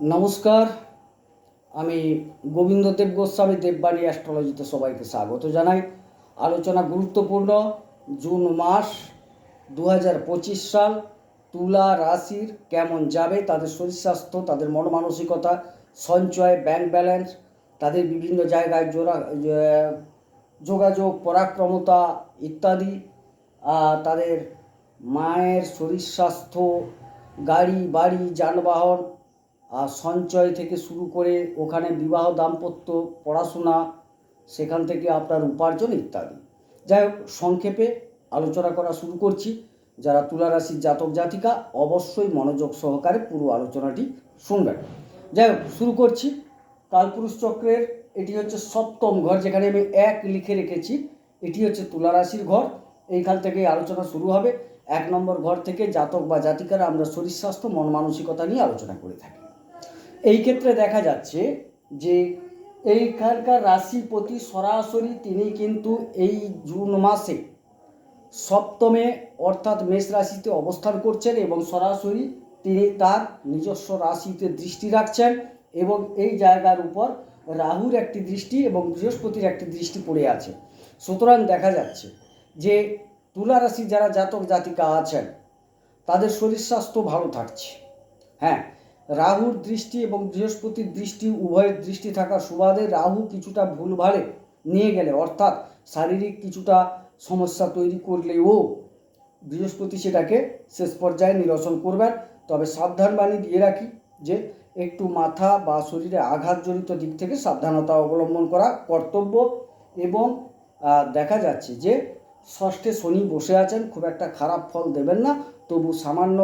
নমস্কার, আমি গোবিন্দদেব গোস্বামী, দেববাণী অ্যাস্ট্রোলজিতে সবাইকে স্বাগত জানাই। আলোচনা গুরুত্বপূর্ণ, জুন মাস দু হাজার পঁচিশ সাল, তুলা রাশির কেমন যাবে, তাদের শরীর স্বাস্থ্য, তাদের মন মানসিকতা সঞ্চয় ব্যাংক ব্যালেন্স তাদের বিভিন্ন জায়গায় জোড়া যোগাযোগ, পরাক্রমতা ইত্যাদি তাদের মায়ের শরীর স্বাস্থ্য, গাড়ি, বাড়ি, যানবাহন সঞ্চয় থেকে শুরু করে ওখানে বিবাহ, দাম্পত্য, পড়াশোনা, সেখান থেকে আপনার উপার্জন ইত্যাদি। যাই হোক, সংক্ষেপে আলোচনা করা শুরু করছি। যারা তুলা রাশির জাতক জাতিকা, অবশ্যই মনোযোগ সহকারে পুরো আলোচনাটি শুনবেন। যাই হোক, শুরু করছি। কালপুরুষ চক্রের, এটি হচ্ছে সপ্তম ঘর, যেখানে আমি এক লিখে রেখেছি। এটি হচ্ছে তুলা রাশির ঘর। এইখান থেকে আলোচনা শুরু হবে। এক নম্বর ঘর থেকে জাতক বা জাতিকারা আমরা শরীর স্বাস্থ্য, মন মানসিকতা নিয়ে আলোচনা করে থাকি। এই ক্ষেত্রে দেখা যাচ্ছে যে এইখানকার রাশিপতি সরাসরি তিনি কিন্তু এই জুন মাসে সপ্তমে অর্থাৎ মেষ রাশিতে অবস্থান করছেন এবং সরাসরি তিনি তার নিজস্ব রাশিতে দৃষ্টি রাখছেন এবং এই জায়গার উপর রাহুর একটি দৃষ্টি এবং বৃহস্পতির একটি দৃষ্টি পড়ে আছে। সুতরাং দেখা যাচ্ছে যে তুলা রাশি যারা জাতক জাতিকা আছেন, তাদের শরীর স্বাস্থ্য ভালো থাকছে। হ্যাঁ রাহুর দৃষ্টি এবং বৃহস্পতির দৃষ্টি, উভয়ের দৃষ্টি থাকার সুবাদে রাহু কিছুটা ভুলভালে নিয়ে গেলে, অর্থাৎ শারীরিক কিছুটা সমস্যা তৈরি করলেও বৃহস্পতি সেটাকে শেষ পর্যায়ে নিরসন করবেন। তবে সাবধান বাণী দিয়ে রাখি যে, একটু মাথা বা শরীরে আঘাতজনিত দিক থেকে সাবধানতা অবলম্বন করা কর্তব্য এবং দেখা যাচ্ছে যে, ষষ্ঠে শনি বসে আছেন, খুব একটা খারাপ ফল দেবেন না। তবু সামান্য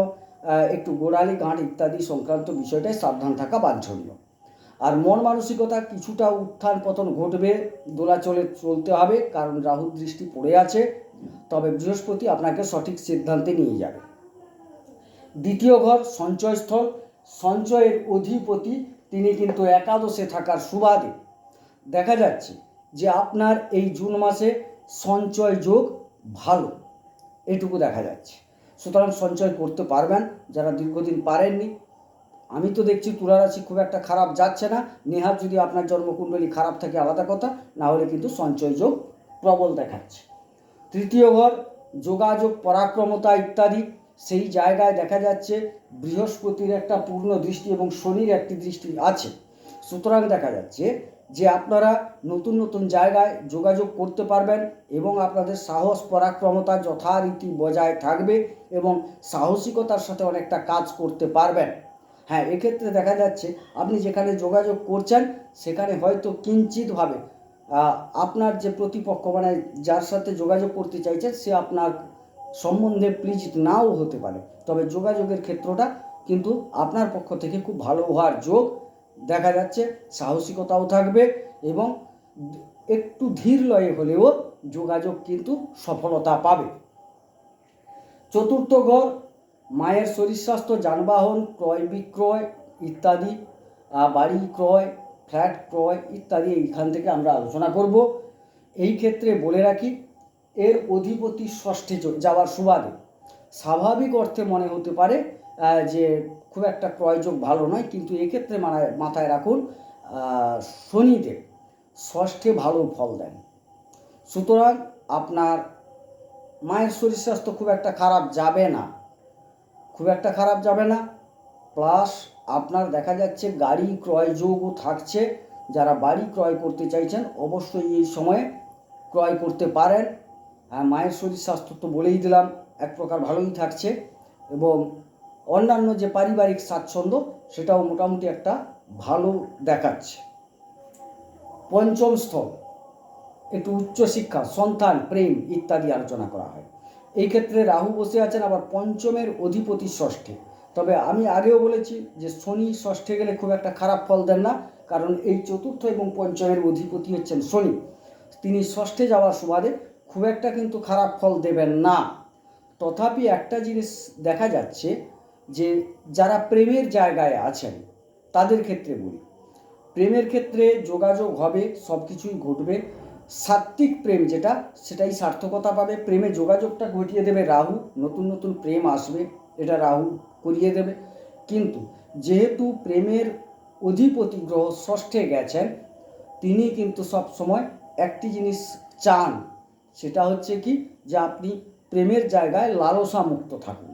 একটু গোড়ালি গাঁট ইত্যাদি সংক্রান্ত বিষয়টায় সাবধান থাকা বাঞ্ছনীয়। আর মন মানসিকতা কিছুটা উত্থান পতন ঘটবে দোলাচলে চলতে হবে, কারণ রাহুর দৃষ্টি পড়ে আছে, তবে বৃহস্পতি আপনাকে সঠিক সিদ্ধান্তে নিয়ে যাবে। দ্বিতীয় ঘর সঞ্চয়স্থল, সঞ্চয়ের অধিপতি, তিনি কিন্তু একাদশে থাকার সুবাদে। দেখা যাচ্ছে যে আপনার এই জুন মাসে সঞ্চয় যোগ ভালো, এটুকু দেখা যাচ্ছে। সুতরাং সঞ্চয় করতে পারবেন, যারা দীর্ঘদিন পারেননি। আমি তো দেখছি তুলা রাশি খুব একটা খারাপ যাচ্ছে না। নেহাত যদি আপনার জন্মকুণ্ডলী খারাপ থাকে, আলাদা কথা, না হলে কিন্তু সঞ্চয় যোগ প্রবল দেখাচ্ছে। তৃতীয় ঘর, যোগাযোগ, পরাক্রমতা ইত্যাদি, সেই জায়গায় দেখা যাচ্ছে বৃহস্পতির একটা পূর্ণ দৃষ্টি এবং শনির একটি দৃষ্টি আছে। সুতরাং দেখা যাচ্ছে যে আপনারা নতুন নতুন জায়গায় যোগাযোগ করতে পারবেন এবং আপনাদের সাহস, পরাক্রমতা যথারীতি বজায় থাকবে এবং সাহসিকতার সাথে অনেকটা কাজ করতে পারবেন। হ্যাঁ এক্ষেত্রে দেখা যাচ্ছে আপনি যেখানে যোগাযোগ করছেন, সেখানে হয়তো কিঞ্চিতভাবে আপনার যে প্রতিপক্ষ মানে যার সাথে যোগাযোগ করতে চাইছেন, সে আপনার সম্বন্ধে প্লিজ নাও হতে পারে। তবে যোগাযোগের ক্ষেত্রটা কিন্তু আপনার পক্ষ থেকে খুব ভালো হওয়ার যোগ। দেখা যাচ্ছে সাহসিকতাও থাকবে এবং একটু ধীর লয়ে হলেও যোগাযোগ কিন্তু সফলতা পাবে। চতুর্থ ঘর, মায়ের শরীর স্বাস্থ্য, যানবাহন, ক্রয় বিক্রয় ইত্যাদি বাড়ি ক্রয়, ফ্ল্যাট ক্রয় ইত্যাদি এইখান থেকে আমরা আলোচনা করব। এই ক্ষেত্রে বলে রাখি, এর অধিপতি ষষ্ঠে যাওয়ার সুবাদে। স্বাভাবিক অর্থে মনে হতে পারে যে খুব একটা ক্রয়যোগ ভালো নয়, কিন্তু এক্ষেত্রে মাথায় মাথায় রাখুন শনিদেব ষষ্ঠে ভালো ফল দেন। সুতরাং আপনার মায়ের শরীর স্বাস্থ্য খুব একটা খারাপ যাবে না, খুব একটা খারাপ যাবে না। প্লাস আপনার দেখা যাচ্ছে গাড়ি ক্রয়যোগও থাকছে, যারা বাড়ি ক্রয় করতে চাইছেন অবশ্যই এই সময়ে ক্রয় করতে পারেন। হ্যাঁ মায়ের শরীর স্বাস্থ্য তো বলেই দিলাম, এক প্রকার ভালোই থাকছে এবং অন্যান্য যে পারিবারিক স্বাচ্ছন্দ্য, সেটাও মোটামুটি একটা ভালো দেখাচ্ছে। পঞ্চম স্থল একটু উচ্চশিক্ষা, সন্তান, প্রেম ইত্যাদি আলোচনা করা হয়। এই ক্ষেত্রে রাহু বসে আছেন আবার পঞ্চমের অধিপতি ষষ্ঠে। তবে আমি আগেও বলেছি যে শনি ষষ্ঠে গেলে খুব একটা খারাপ ফল দেন না, কারণ এই চতুর্থ এবং পঞ্চমের অধিপতি হচ্ছেন শনি। তিনি ষষ্ঠে যাওয়ার সুবাদে খুব একটা কিন্তু খারাপ ফল দেবেন না। তথাপি একটা জিনিস দেখা যাচ্ছে যে যারা প্রেমের জায়গায় আছেন, তাদের ক্ষেত্রে বলি। প্রেমের ক্ষেত্রে যোগাযোগ হবে সব কিছুই ঘটবে। সাত্ত্বিক প্রেম যেটা, সেটাই সার্থকতা পাবে। প্রেমে যোগাযোগটা ঘটিয়ে দেবে রাহু, নতুন নতুন প্রেম আসবে, এটা রাহু করিয়ে দেবে। কিন্তু যেহেতু প্রেমের অধিপতি গ্রহ ষষ্ঠে গেছেন, তিনি কিন্তু সব সময় একটি জিনিস চান, সেটা হচ্ছে কি? যে আপনি প্রেমের জায়গায় লালসা মুক্ত থাকুন।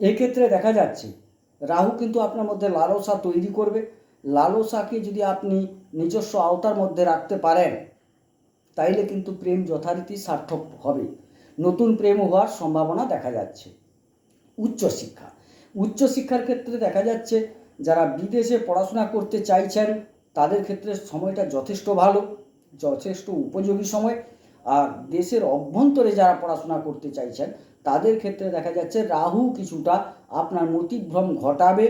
এক্ষেত্রে দেখা যাচ্ছে, রাহু কিন্তু আপনার মধ্যে লালসা তৈরি করবে। লালসাকে যদি আপনি নিজস্ব আওতার মধ্যে রাখতে পারেন, তাইলে কিন্তু প্রেম যথারীতি সার্থক হবে। নতুন প্রেম হওয়ার সম্ভাবনা দেখা যাচ্ছে। উচ্চশিক্ষা। উচ্চশিক্ষার ক্ষেত্রে দেখা যাচ্ছে, যারা বিদেশে পড়াশোনা করতে চাইছেন, তাদের ক্ষেত্রে সময়টা যথেষ্ট ভালো, যথেষ্ট উপযোগী সময়। আর দেশের অভ্যন্তরে যারা পড়াশোনা করতে চাইছেন তাদের ক্ষেত্রে দেখা যাচ্ছে রাহু কিছুটা আপনার মতিভ্রম ঘটাবে।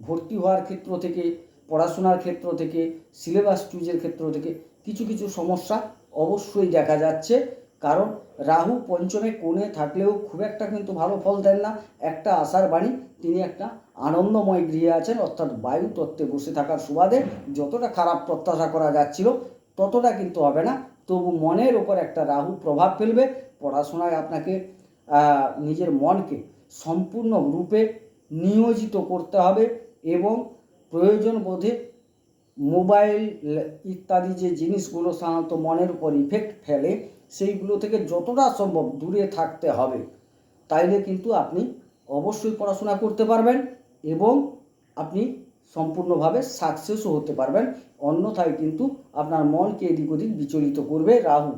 ভর্তি হওয়ার ক্ষেত্র থেকে, পড়াশোনার ক্ষেত্র থেকে সিলেবাস চুজের ক্ষেত্র থেকে কিছু কিছু সমস্যা অবশ্যই দেখা যাচ্ছে। কারণ রাহু পঞ্চমে কোণে থাকলেও খুব একটা কিন্তু ভালো ফল দেন না। একটা আশার বাণী, তিনি একটা আনন্দময় গৃহে আছেন, অর্থাৎ বায়ু তত্ত্বে বসে থাকার সুবাদে যতটা খারাপ প্রত্যাশা করা যাচ্ছিল, ততটা কিন্তু হবে না। তবু মনের ওপর একটা রাহু প্রভাব ফেলবে। পড়াশোনায় আপনাকে নিজের মনকে সম্পূর্ণ রূপে নিয়োজিত করতে হবে এবং প্রয়োজন বোধে মোবাইল ইত্যাদি যে জিনিসগুলো সাধারণত মনের উপর ইফেক্ট ফেলে, সেইগুলো থেকে যতটা সম্ভব দূরে থাকতে হবে। তাইলে কিন্তু আপনি অবশ্যই পড়াশোনা করতে পারবেন এবং আপনি সম্পূর্ণভাবে সাকসেসও হতে পারবেন। অন্যথায় কিন্তু আপনার মনকে এদিক ওদিক বিচলিত করবে রাহু।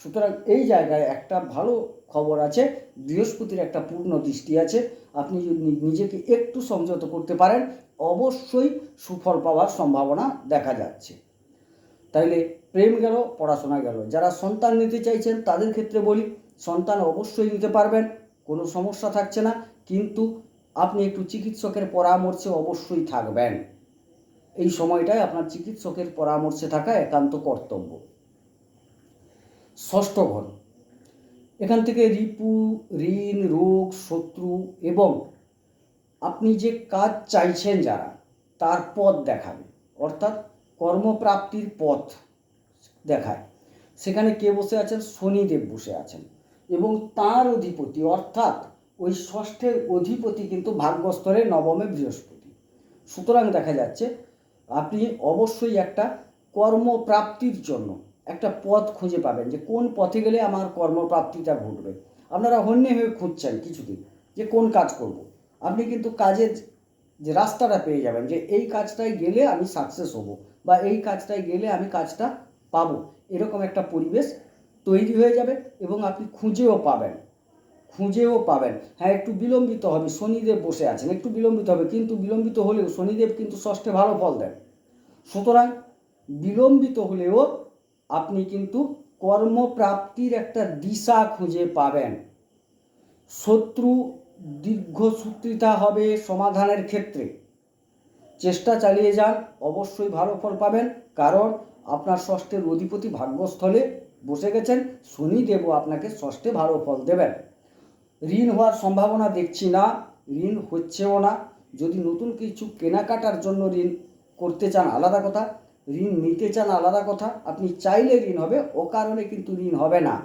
সুতরাং এই জায়গায় একটা ভালো খবর আছে, বৃহস্পতির একটা পূর্ণ দৃষ্টি আছে, আপনি যদি নিজেকে একটু সংযত করতে পারেন, অবশ্যই সুফল পাওয়ার সম্ভাবনা দেখা যাচ্ছে। তাইলে প্রেম গেল, পড়াশোনা গেল। যারা সন্তান নিতে চাইছেন, তাদের ক্ষেত্রে বলি, সন্তান অবশ্যই নিতে পারবেন, কোনো সমস্যা থাকছে না, কিন্তু আপনি একটু চিকিৎসকের পরামর্শে অবশ্যই থাকবেন। এই সময়টায় আপনার চিকিৎসকের পরামর্শে থাকা একান্ত কর্তব্য। ষষ্ঠ ঘর। এখান থেকে রিপু, ঋণ, রোগ, শত্রু এবং আপনি যে কাজ চাইছেন যারা, তার পথ দেখাবে। অর্থাৎ কর্মপ্রাপ্তির পথ দেখায়। সেখানে কে বসে আছেন? শনিদেব বসে আছেন। এবং তার অধিপতি, অর্থাৎ ওই ষষ্ঠের অধিপতি কিন্তু ভাগ্যস্তরে নবমে বৃহস্পতি। সুতরাং দেখা যাচ্ছে, আপনি অবশ্যই একটা কর্মপ্রাপ্তির জন্য একটা পথ খুঁজে পাবেন যে কোন পথে গেলে আমার কর্মপ্রাপ্তিটা ঘটবে। আপনারা হন্যে হয়ে খুঁজছেন কিছুদিন যে কোন কাজ করব। আপনি কিন্তু কাজের যে রাস্তাটা পেয়ে যাবেন যে এই কাজটায় গেলে আমি সাকসেস হব বা এই কাজটায় গেলে আমি কাজটা পাবো। এরকম একটা পরিবেশ তৈরি হয়ে যাবে এবং আপনি খুঁজেও পাবেন। খুঁজেও পাবেন। হ্যাঁ একটু বিলম্বিত হবে, শনিদেব বসে আছেন, একটু বিলম্বিত হবে, কিন্তু বিলম্বিত হলেও শনিদেব কিন্তু ষষ্ঠে ভালো ফল দেন। সুতরাং বিলম্বিত হলেও আপনি কিন্তু কর্মপ্রাপ্তির একটা দিশা খুঁজে পাবেন। শত্রু দীর্ঘসূত্রিতা হবে সমাধানের ক্ষেত্রে। চেষ্টা চালিয়ে যান, অবশ্যই ভালো ফল পাবেন, কারণ আপনার ষষ্ঠের অধিপতি ভাগ্যস্থলে বসে গেছেন, শনিদেবও আপনাকে ষষ্ঠে ভালো ফল দেবেন। ঋণ হওয়ার সম্ভাবনা দেখছি না, ঋণ হচ্ছেও না। যদি নতুন কিছু কেনাকাটার জন্য ঋণ করতে চান, আলাদা কথা ঋণ নিতে চান আলাদা কথা। আপনি চাইলে ঋণ হবে ও কারণে কিন্তু ঋণ হবে না।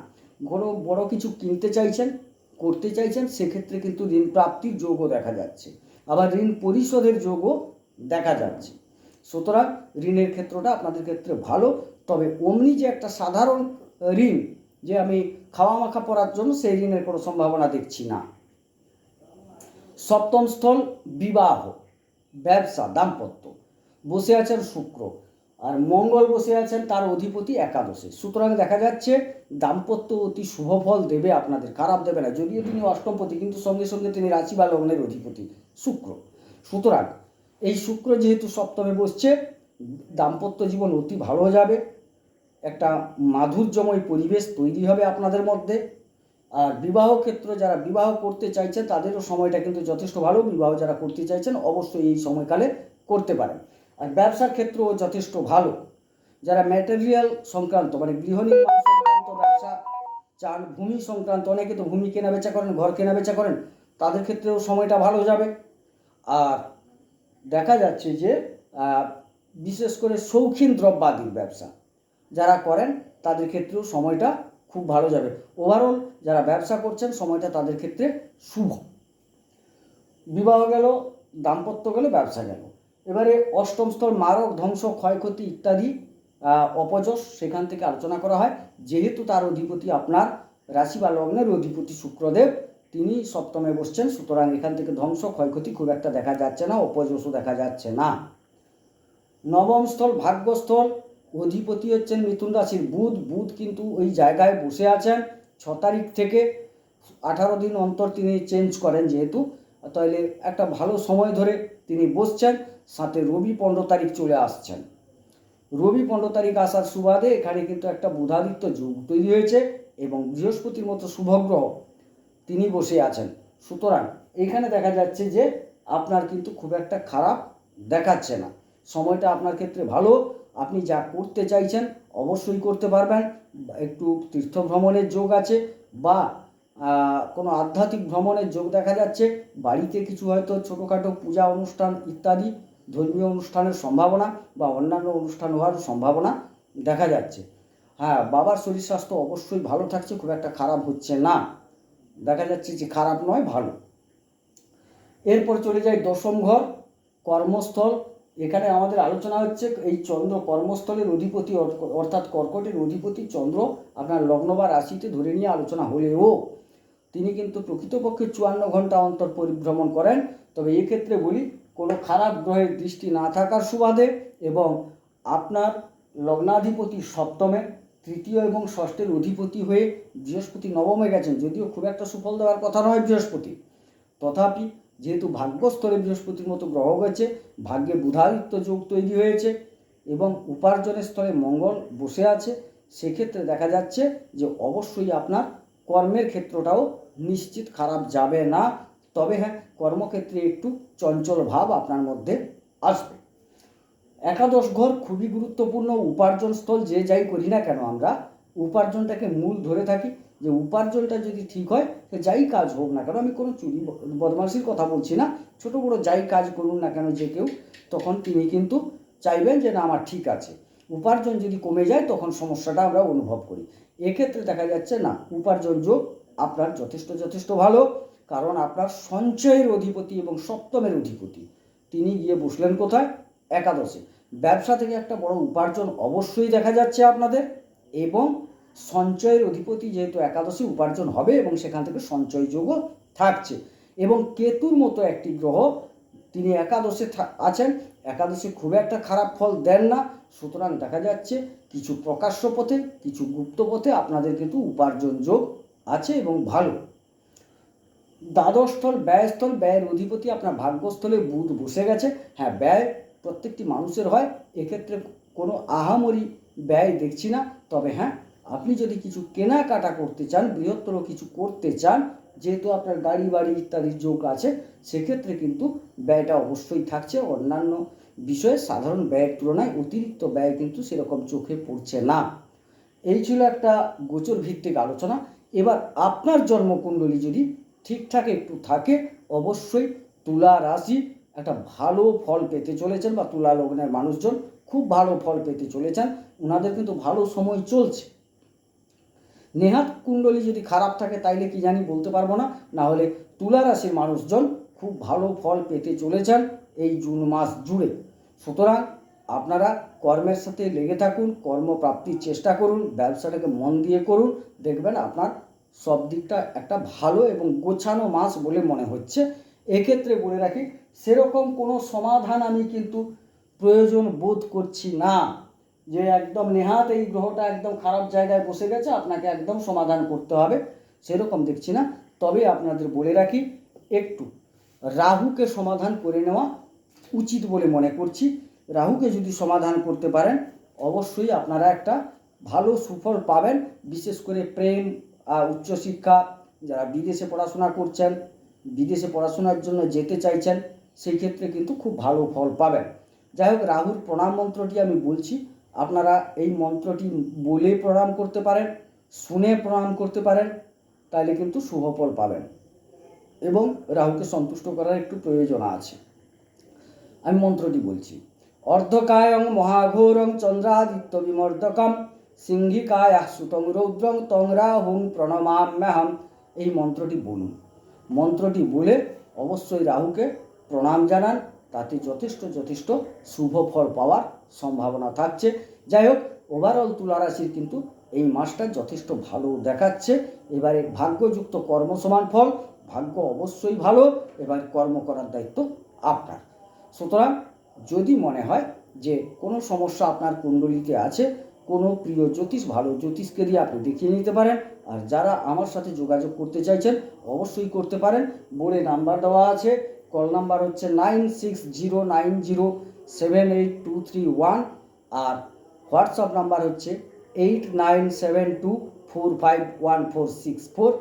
বড় বড় কিছু কিনতে চাইছেন, করতে চাইছেন, সেক্ষেত্রে কিন্তু ঋণ প্রাপ্তির যোগও দেখা যাচ্ছে। আবার ঋণ পরিশোধের যোগও দেখা যাচ্ছে। সুতরাং ঋণের ক্ষেত্রটা আপনাদের ক্ষেত্রে ভালো, তবে অমনি যে একটা সাধারণ ঋণ যে আমি খাওয়া মাখা পড়ার জন্য, সেই ঋণের কোনো সম্ভাবনা দেখছি না। সপ্তম স্থল, বিবাহ, ব্যবসা, দাম্পত্য। বসে আছেন শুক্র। আর মঙ্গল বসে আছেন তার অধিপতি একাদশে। সুতরাং দেখা যাচ্ছে দাম্পত্য অতি শুভ ফল দেবে আপনাদের, খারাপ দেবে না। যদিও তিনি অষ্টমপতি, কিন্তু সঙ্গে সঙ্গে তিনি রাশি বা লগ্নের অধিপতি, শুক্র। সুতরাং এই শুক্র যেহেতু সপ্তমে বসছে, দাম্পত্য জীবন অতি ভালো যাবে। একটা মাধুর্যময় পরিবেশ তৈরি হবে আপনাদের মধ্যে। আর বিবাহ ক্ষেত্র যারা বিবাহ করতে চাইছেন, তাদেরও সময়টা কিন্তু যথেষ্ট ভালো। বিবাহ যারা করতে চাইছেন, অবশ্যই এই সময়কালে করতে পারেন। আর ব্যবসার ক্ষেত্রেও যথেষ্ট ভালো। যারা ম্যাটেরিয়াল সংক্রান্ত মানে গৃহ নির্মাণ সংক্রান্ত ব্যবসা চান ভূমি সংক্রান্ত, অনেকে তো ভূমি কেনা বেচা করেন, ঘর কেনা বেচা করেন, তাদের ক্ষেত্রেও সময়টা ভালো যাবে। আর দেখা যাচ্ছে যে বিশেষ করে শৌখিন দ্রব্যাদির ব্যবসা, যারা করেন, তাদের ক্ষেত্রেও সময়টা খুব ভালো যাবে। ওভারঅল যারা ব্যবসা করছেন, সময়টা তাদের ক্ষেত্রে শুভ। বিবাহ গেল, দাম্পত্য গেল, ব্যবসা গেল। এবারে অষ্টম স্তর মারক, ধ্বংস, ক্ষয়ক্ষতি ইত্যাদি অপযশ সেখান থেকে আলোচনা করা হয়। যেহেতু তার অধিপতি আপনার রাশি বা লগ্নের অধিপতি শুক্রদেব, তিনি সপ্তমে বসছেন, সুতরাং এখান থেকে ধ্বংস, ক্ষয়ক্ষতি খুব একটা দেখা যাচ্ছে না, অপযশও দেখা যাচ্ছে না। নবম স্থল ভাগ্যস্থল অধিপতি হচ্ছেন মিথুন রাশির বুধ। বুধ কিন্তু ওই জায়গায় বসে আছেন। ছ তারিখ থেকে আঠারো দিন অন্তর তিনি চেঞ্জ করেন যেহেতু। তাহলে একটা ভালো সময় ধরে তিনি বসছেন। সাথে রবি পনেরো তারিখ চলে আসছেন। রবি পনেরো তারিখ আসার সুবাদে এখানে কিন্তু একটা বুধাদিত্য যুগ তৈরি হয়েছে এবং বৃহস্পতির মতো শুভগ্রহ তিনি বসে আছেন। সুতরাং এখানে দেখা যাচ্ছে যে আপনার কিন্তু খুব একটা খারাপ দেখাচ্ছে না। সময়টা আপনার ক্ষেত্রে ভালো, আপনি যা করতে চাইছেন অবশ্যই করতে পারবেন। একটু তীর্থ ভ্রমণের যোগ আছে বা কোনো আধ্যাত্মিক ভ্রমণের যোগ দেখা যাচ্ছে। বাড়িতে কিছু হয়তো ছোটোখাটো পূজা অনুষ্ঠান ইত্যাদি ধর্মীয় অনুষ্ঠানের সম্ভাবনা বা অন্যান্য অনুষ্ঠান হওয়ার সম্ভাবনা দেখা যাচ্ছে। হ্যাঁ বাবার শরীর স্বাস্থ্য অবশ্যই ভালো থাকছে, খুব একটা খারাপ হচ্ছে না। দেখা যাচ্ছে যে খারাপ নয়, ভালো। এরপর চলে যায় দশম ঘর, কর্মস্থল। এখানে আমাদের আলোচনা হচ্ছে এই চন্দ্র কর্মস্থলের অধিপতি অর্থাৎ কর্কটের অধিপতি চন্দ্র আপনার লগ্ন বা রাশিতে ধরে নিয়ে আলোচনা হলেও তিনি কিন্তু প্রকৃতপক্ষে চুয়ান্ন ঘণ্টা অন্তর পরিভ্রমণ করেন। তবে এক্ষেত্রে বলি কোনো খারাপ গ্রহের দৃষ্টি না থাকার সুবাদে এবং আপনার লগ্নাধিপতি সপ্তমে, তৃতীয় এবং ষষ্ঠের অধিপতি হয়ে বৃহস্পতি নবমে গেছেন, যদিও খুব একটা সুফল দেওয়ার কথা নয় বৃহস্পতি। তথাপি যেহেতু ভাগ্যস্তরে বৃহস্পতির মতো গ্রহ গেছে, ভাগ্যে বুধাদিত্য যোগ তৈরি হয়েছে এবং উপার্জনের স্তরে মঙ্গল বসে আছে, সেক্ষেত্রে দেখা যাচ্ছে যে অবশ্যই আপনার কর্মের ক্ষেত্রটাও নিশ্চিত খারাপ যাবে না। তবে হ্যাঁ কর্মক্ষেত্রে একটু চঞ্চল ভাব আপনার মধ্যে আসবে। একাদশ ঘর খুবই গুরুত্বপূর্ণ উপার্জন স্থল যে যাই করি না কেন আমরা, উপার্জনটাকে মূল ধরে থাকি। যে উপার্জনটা যদি ঠিক হয়, সে যাই কাজ হোক না কেন, আমি কোনো চুরি বদমাশির কথা বলছি না, ছোট বড় যাই কাজ করুন না কেন যে কেউ, তখন তিনি কিন্তু চাইবেন যে না, আমার ঠিক আছে। উপার্জন যদি কমে যায়, তখন সমস্যাটা আমরা অনুভব করি। এক্ষেত্রে দেখা যাচ্ছে না, উপার্জন যোগ আপনার যথেষ্ট যথেষ্ট ভালো। কারণ আপনার সঞ্চয়ের অধিপতি এবং সপ্তমের অধিপতি। তিনি গিয়ে বসলেন কোথায়? একাদশে। ব্যবসা থেকে একটা বড় উপার্জন অবশ্যই দেখা যাচ্ছে আপনাদের এবং সঞ্চয়ের অধিপতি যেহেতু একাদশী উপার্জন হবে এবং সেখান থেকে সঞ্চয় যোগও থাকছে। এবং কেতুর মতো একটি গ্রহ তিনি একাদশে আছেন। একাদশে খুব একটা খারাপ ফল দেন না। সুতরাং দেখা যাচ্ছে কিছু প্রকাশ্য পথে, কিছু গুপ্ত পথে আপনাদের কিন্তু উপার্জন যোগ আছে এবং ভালো। দ্বাদশস্থল, ব্যয়স্থল, ব্যয়ের অধিপতি আপনার ভাগ্যস্থলে বুধ বসে গেছে। হ্যাঁ ব্যয় প্রত্যেকটি মানুষের হয়, এক্ষেত্রে কোনো আহামরি ব্যয় দেখছি না। তবে হ্যাঁ আপনি যদি কিছু কেনাকাটা করতে চান, বৃহত্তর কিছু করতে চান, যেহেতু আপনার গাড়ি বাড়ি ইত্যাদির যোগ আছে, সেক্ষেত্রে কিন্তু ব্যয়টা অবশ্যই থাকছে। অন্যান্য বিষয়ে সাধারণ ব্যয়ের তুলনায় অতিরিক্ত ব্যয় কিন্তু সেরকম চোখে পড়ছে না। এই ছিল একটা গোচর ভিত্তিক আলোচনা। এবার আপনার জন্মকুণ্ডলী যদি ঠিকঠাক একটু থাকে, অবশ্যই তুলা রাশি একটা ভালো ফল পেতে চলেছেন বা তুলা লগ্নের মানুষজন খুব ভালো ফল পেতে চলেছেন ওনাদের কিন্তু ভালো সময় চলছে। নেহাত কুণ্ডলী যদি খারাপ থাকে তাইলে কি জানি বলতে পারব না না হলে তুলা রাশির মানুষজন খুব ভালো ফল পেতে চলেছেন এই জুন মাস জুড়ে। সুতরাং আপনারা কর্মের সাথে লেগে থাকুন, কর্মপ্রাপ্তির চেষ্টা করুন, ব্যবসাটাকে মন দিয়ে করুন, দেখবেন আপনার সব দিকটা একটা ভালো এবং গোছানো মাস বলে মনে হচ্ছে। এক্ষেত্রে বলে রাখি, সেরকম কোনো সমাধান আমি কিন্তু প্রয়োজন বোধ করছি না। যে একদম নেহাত এই গ্রহটা একদম খারাপ জায়গায় বসে গেছে, আপনাকে একদম সমাধান করতে হবে, সেরকম দেখছি না। তবে আপনাদের বলে রাখি, একটু রাহুকে সমাধান করে নেওয়া উচিত বলে মনে করছি। রাহুকে যদি সমাধান করতে পারেন, অবশ্যই আপনারা একটা ভালো সুফল পাবেন, বিশেষ করে প্রেম উচ্চশিক্ষা যারা বিদেশে পড়াশোনা করছেন, বিদেশে পড়াশোনার জন্য যেতে চাইছেন, সেই ক্ষেত্রে কিন্তু খুব ভালো ফল পাবেন। যাই হোক রাহুর প্রণাম মন্ত্রটি আমি বলছি। আপনারা এই মন্ত্রটি বলে প্রণাম করতে পারেন, শুনে প্রণাম করতে পারেন তাহলে কিন্তু শুভ ফল পাবেন এবং রাহুকে সন্তুষ্ট করার একটু প্রয়োজন আছে। আমি মন্ত্রটি বলছি। অর্ধকায়ং মহাঘোরং চন্দ্রাদিত্য বিমর্দকম সিংহিকায় সুতং রৌদ্রং তং রাহুং প্রণমাম্যহম। এই মন্ত্রটি বলুন। মন্ত্রটি বলে অবশ্যই রাহুকে প্রণাম জানান। তাতে যথেষ্ট যথেষ্ট শুভ ফল পাওয়ার সম্ভাবনা থাকছে। যাই হোক ওভারঅল তুলা রাশির কিন্তু এই মাসটা যথেষ্ট ভালো দেখাচ্ছে। এবারে ভাগ্যযুক্ত কর্মসমান ফল, ভাগ্য অবশ্যই ভালো। এবার কর্ম করার দায়িত্ব আপনার। সুতরাং যদি মনে হয় যে কোনো সমস্যা আপনার কুণ্ডলিতে আছে কোনো প্রিয় জ্যোতিষ, ভালো জ্যোতিষকে দিয়ে আপনি দেখিয়ে নিতে পারেন। আর যারা আমার সাথে যোগাযোগ করতে চাইছেন, অবশ্যই করতে পারেন। বোর্ডে নাম্বার দেওয়া আছে। কল নাম্বার হচ্ছে nine six zero nine zero seven eight two three one. আর হোয়াটসঅ্যাপ নাম্বার হচ্ছে eight nine seven two four five one four six four.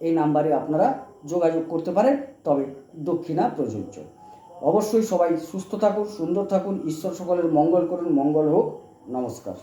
এই নাম্বারে আপনারা যোগাযোগ করতে পারেন। তবে দক্ষিণা প্রযোজ্য। অবশ্যই সবাই সুস্থ থাকুন, সুন্দর থাকুন। ঈশ্বর সকলের মঙ্গল করুন, মঙ্গল হোক। নমস্কার।